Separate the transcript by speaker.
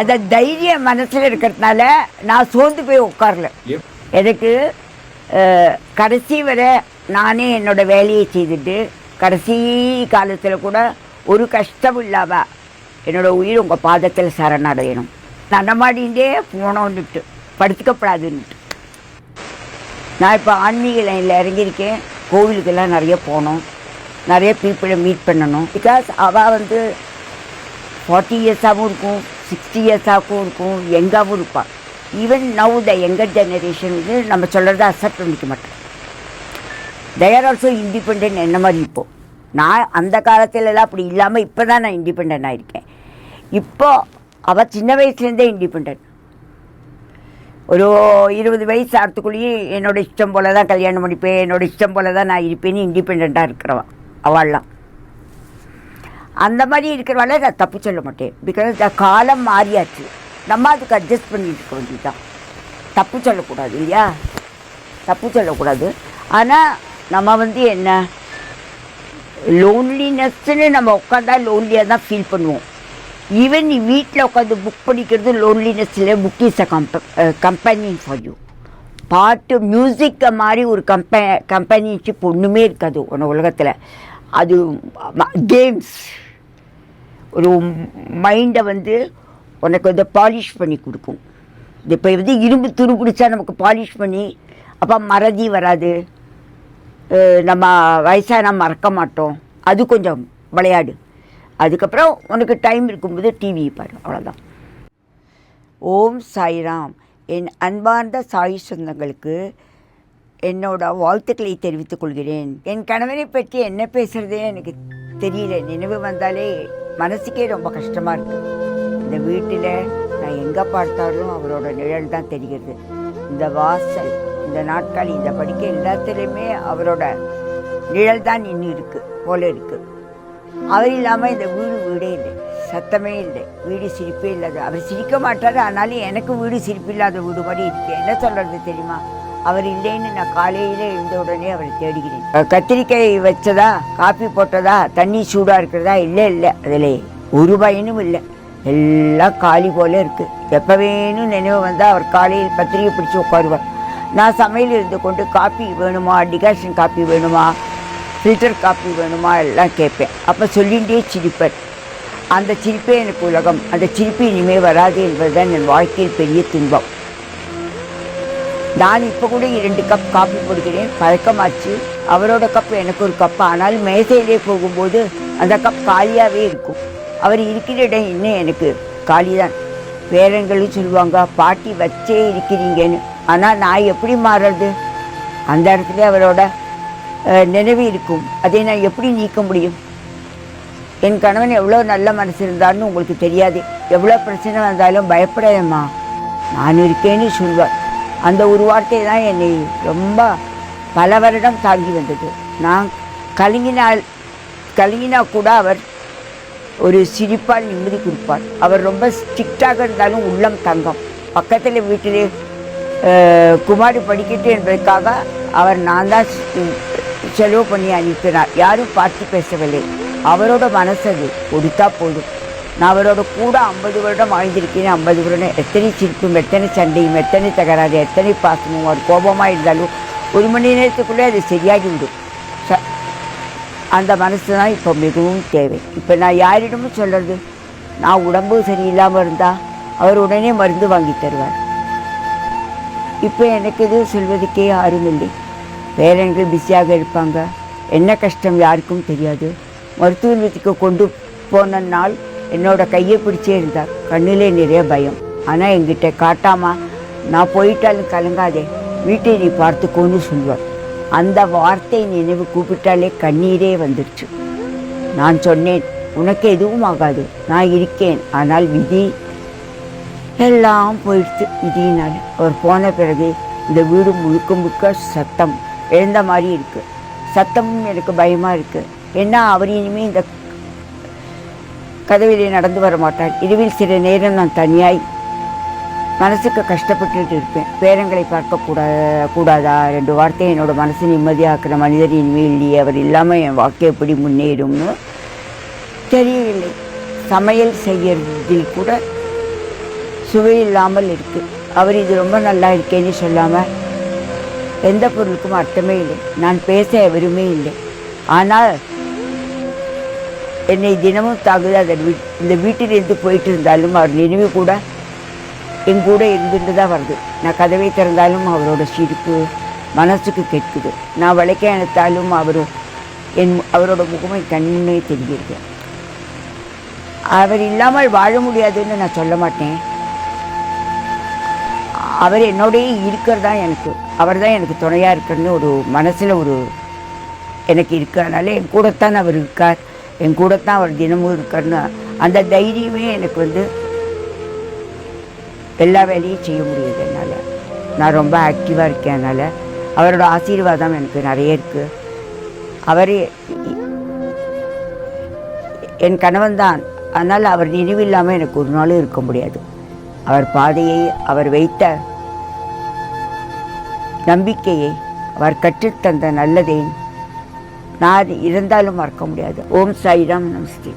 Speaker 1: அந்த தைரியம் மனசில் இருக்கிறதுனால நான் சோர்ந்து போய் உட்காரல. எனக்கு கடைசி வரை நானே என்னோட வேலையை செய்துட்டு கடைசி காலத்தில் கூட ஒரு கஷ்டம் இல்லாம என்னோட உயிர் உங்கள் பாதத்தில் சரணடையணும். நடமாடிண்டே போனோன்னுட்டு படுத்துக்கப்படாதுன்னுட்டு. நான் இப்போ ஆன்மீக லைனில் இறங்கியிருக்கேன். கோவிலுக்கெல்லாம் நிறைய போகணும் நிறைய பீப்புளை மீட் பண்ணணும். பிகாஸ் அவள் வந்து ஃபார்ட்டி இயர்ஸாகவும் இருக்கும். சிக்ஸ்டி இயர்ஸாகவும் இருக்கும் எங்காவும் இருப்பாள் even now the younger generation வந்து நம்ம சொல்கிறத அக்செப்ட் பண்ணிக்க மாட்டோம். தேர் ஆல்சோ இண்டிபெண்ட் என்ன மாதிரி இப்போ? நான் அந்த காலத்துலலாம் அப்படி இல்லாமல் இப்போ தான் நான் இண்டிபெண்ட் ஆகிருக்கேன் இப்போ அவள் சின்ன வயசுலேருந்தே இண்டிபெண்ட் ஒரு இருபது வயசு ஆகிறதுக்குள்ளேயே என்னோட இஷ்டம் போல தான் கல்யாணம் பண்ணிப்பேன் என்னோட இஷ்டம் போல தான் நான் இருப்பேன்னு இண்டிபெண்ட்டாக இருக்கிறவன் அவள்லாம். அந்த மாதிரி இருக்கிறவால நான் தப்பு சொல்ல மாட்டேன். பிகாஸ் காலம் மாறியாச்சு. நம்ம அதுக்கு அட்ஜஸ்ட் பண்ணிட்டு இருக்க வேண்டியதுதான். தப்பு சொல்லக்கூடாது இல்லையா? தப்பு சொல்லக்கூடாது. ஆனால் நம்ம வந்து என்ன? லோன்லினஸ்ன்னு நம்ம உட்காந்தா லோன்லியாக தான் ஃபீல் பண்ணுவோம். ஈவன் நீ வீட்டில் உட்காந்து புக் படிக்கிறது லோன்லினஸ் இல்லை புக் இஸ் அ கம்ப கம்பெனிங் ஃபார் யூ பாட்டு மியூசிக்கை மாதிரி ஒரு கம்ப கம்பெனிஷிப் ஒன்றுமே இருக்காது உன உலகத்தில். அது கேம்ஸ் ஒரு மைண்டை வந்து உனக்கு வந்து பாலிஷ் பண்ணி கொடுக்கும். இப்போ வந்து இரும்பு துரு பிடிச்சா நமக்கு பாலிஷ் பண்ணி அப்போ மறதி வராது. அஹ் நம்ம மறக்க மாட்டோம். அது கொஞ்சம் விளையாடு. அதுக்கப்புறம் உனக்கு டைம் இருக்கும்போது டிவி பாரு அவ்வளோதான் ஓம் சாய்ராம். என் அன்பார்ந்த சாய் சொந்தங்களுக்கு என்னோட வாழ்த்துக்களை தெரிவித்துக் கொள்கிறேன். என் கணவனை பற்றி என்ன பேசுறதே எனக்கு தெரியல. நினைவு வந்தாலே மனசுக்கே ரொம்ப கஷ்டமாக இருக்குது இந்த வீட்டில் நான் எங்கே பார்த்தாலும் அவரோட நிழல் தான் தெரிகிறது. இந்த வாசல் இந்த நாட்கள் இந்த படிக்க எல்லாத்துலேயுமே அவரோட நிழல் தான் இன்னும் இருக்குது போல இருக்குது அவர் இல்லாமல் இந்த வீடு வீடே இல்லை சத்தமே இல்லை வீடு சிரிப்பே இல்லாத அவர் சிரிக்க மாட்டார் ஆனாலும் எனக்கு வீடு சிரிப்பு இல்லாத வீடு மாதிரி இருக்கு. என்ன சொல்கிறது தெரியுமா? அவர் இல்லைன்னு நான் காலையில் எழுந்த உடனே அவரை தேடுகிறேன். கத்திரிக்காய் வச்சதா காப்பி போட்டதா தண்ணி சூடாக இருக்கிறதா? இல்லை இல்லை. அதில் ஒரு பயனும் இல்லை. எல்லாம் காலி போல இருக்குது எப்போ வேணும் நினைவு வந்தால் அவர் காலையில் பத்திரிகை பிடிச்சி உட்காருவார். நான் சமையல் இருந்து கொண்டு காப்பி வேணுமா டிகாஷன் காப்பி வேணுமா ஃபில்டர் காப்பி வேணுமா எல்லாம் கேட்பேன். அப்போ சொல்லிகிட்டே சிரிப்பர் அந்த சிரிப்பே எனக்கு உலகம். அந்த சிரிப்பு இனிமேல் வராது என்பதுதான் என் வாழ்க்கையில் பெரிய துன்பம். நான் இப்போ கூட இரண்டு கப் காப்பி போடுகிறேன் பழக்கமாச்சு. அவரோட கப் எனக்கு ஒரு கப் ஆனால் மேசையிலே போகும்போது அந்த கப் காலியாகவே இருக்கும். அவர் இருக்கிற இடம் இன்னும் எனக்கு காலிதான். பேரங்களும் சொல்லுவாங்க பாட்டி வச்சே இருக்கிறீங்கன்னு. ஆனால் நான் எப்படி மாறுறது? அந்த இடத்துல அவரோட நினைவு இருக்கும். அதை நான் எப்படி நீக்க முடியும்? என் கணவன் எவ்வளோ நல்ல மனசு இருந்தான்னு உங்களுக்கு தெரியாது. எவ்வளோ பிரச்சனை வந்தாலும் பயப்படாதம்மா. நான் இருக்கேன்னு சொல்வார். அந்த ஒரு வார்த்தை தான் என்னை ரொம்ப பல வருடம் தாங்கி வந்தது. நான் கலங்கினால் கலங்கினா கூட அவர் ஒரு சிரிப்பால் நிம்மதி கொடுப்பார். அவர் ரொம்ப ஸ்ட்ரிக்டாக இருந்தாலும் உள்ளம் தங்கம். பக்கத்தில் வீட்டிலே குமாரி படிக்கட்டு என்பதற்காக அவர் நான் தான் செலவு பண்ணி அனுப்பினார். யாரும் பார்த்து பேசவில்லை. அவரோட மனசு அது கொடுத்தா போதும். நான் அவரோட கூட ஐம்பது வருடம் வாழ்ந்திருக்கேன். ஐம்பது வருடம் எத்தனை சிரிப்பும் எத்தனை சண்டையும் எத்தனை தகராறு எத்தனை பாசமும் ஒரு கோபமாக இருந்தாலும் ஒரு மணி நேரத்துக்குள்ளே அது சரியாகி விடும் ச அந்த மனசு தான் இப்போ மிகவும் தேவை. இப்போ நான் யாரிடமும் சொல்கிறது நான் உடம்பு சரியில்லாமல் இருந்தால் அவர் உடனே மருந்து வாங்கி தருவார். இப்போ எனக்கு எதுவும் சொல்வதற்கே யாரும் இல்லை. பேரன்கள் பிஸியாக இருப்பாங்க. என்ன கஷ்டம் யாருக்கும் தெரியாது. மருத்துவத்துக்கு கொண்டு போன நாள் என்னோட கையை பிடிச்சே இருந்தார் கண்ணிலே நிறைய பயம். ஆனால் என்கிட்ட காட்டாமா நான் போயிட்டாலும் கலங்காதே வீட்டை நீ பார்த்துக்கோன்னு சொல்வார் அந்த வார்த்தை நினைவு கூப்பிட்டாலே கண்ணீரே வந்துடுச்சு நான் சொன்னேன் உனக்கு எதுவும் ஆகாது நான் இருக்கேன் ஆனால் விதி எல்லாம் போயிடுச்சு விதியினால். அவர் போன பிறகு இந்த வீடு முழுக்க முழுக்க சத்தம் எழுந்த மாதிரி இருக்குது சத்தமும் எனக்கு பயமாக இருக்குது ஏன்னா அவர் இனிமேல் இந்த கதவிலே நடந்து வர மாட்டார் இரவில் சில நேரம் நான் தனியாய் மனசுக்கு கஷ்டப்பட்டுட்டு இருப்பேன். பேரங்களை பார்க்கக்கூடா கூடாதா? ரெண்டு வார்த்தை என்னோட மனசு நிம்மதியாக்குற மனிதர் இனிமேல் இல்லையே அவர் இல்லாமல் என் வாழ்க்கை எப்படி முன்னேறும்னு தெரியவில்லை. சமையல் செய்யறதில் கூட சுவை இல்லாமல் இருக்குது அவர் இது ரொம்ப நல்லா இருக்கேன்னு சொல்லாமல் எந்த பொருளுக்கும் அர்த்தமே இல்லை. நான் பேச எவருமே இல்லை. ஆனால் என்னை தினமும் தாங்குது அந்த வீ இந்த வீட்டிலிருந்து போயிட்டு இருந்தாலும் அவர் நினைவு கூட என் கூட இருந்துட்டு தான் வருது. நான் கதவை திறந்தாலும் அவரோட சிரிப்பு மனசுக்கு கேட்குது. நான் வளைக்க அணைத்தாலும் அவர் என் அவரோட முகமை கண்ணே தெரிகிறது. அவர் இல்லாமல் வாழ முடியாதுன்னு நான் சொல்ல மாட்டேன். அவர் என்னோடய இருக்கிறதா எனக்கு அவர் தான் எனக்கு துணையாக இருக்கிறன்னு ஒரு மனசில் ஒரு எனக்கு இருக்கு அதனால் என் கூடத்தான் அவர் இருக்கார். என் கூடத்தான் அவர் தினமும் இருக்கணும் அந்த தைரியமே எனக்கு வந்து எல்லா வேலையும் செய்ய முடியுது என்னால். நான் ரொம்ப ஆக்டிவாக இருக்கேன் அதனால் அவரோட ஆசீர்வாதம் எனக்கு நிறைய இருக்குது அவரே என் கணவன் தான். அதனால் அவர் நினைவில்லாமல் எனக்கு ஒரு நாளும் இருக்க முடியாது. அவர் பாதையை அவர் வைத்த நம்பிக்கையை அவர் கற்றுத்தந்த நல்லதை நான் இருந்தாலும் மறக்க முடியாது. ஓம் சாய்ராம் நமஸ்தே.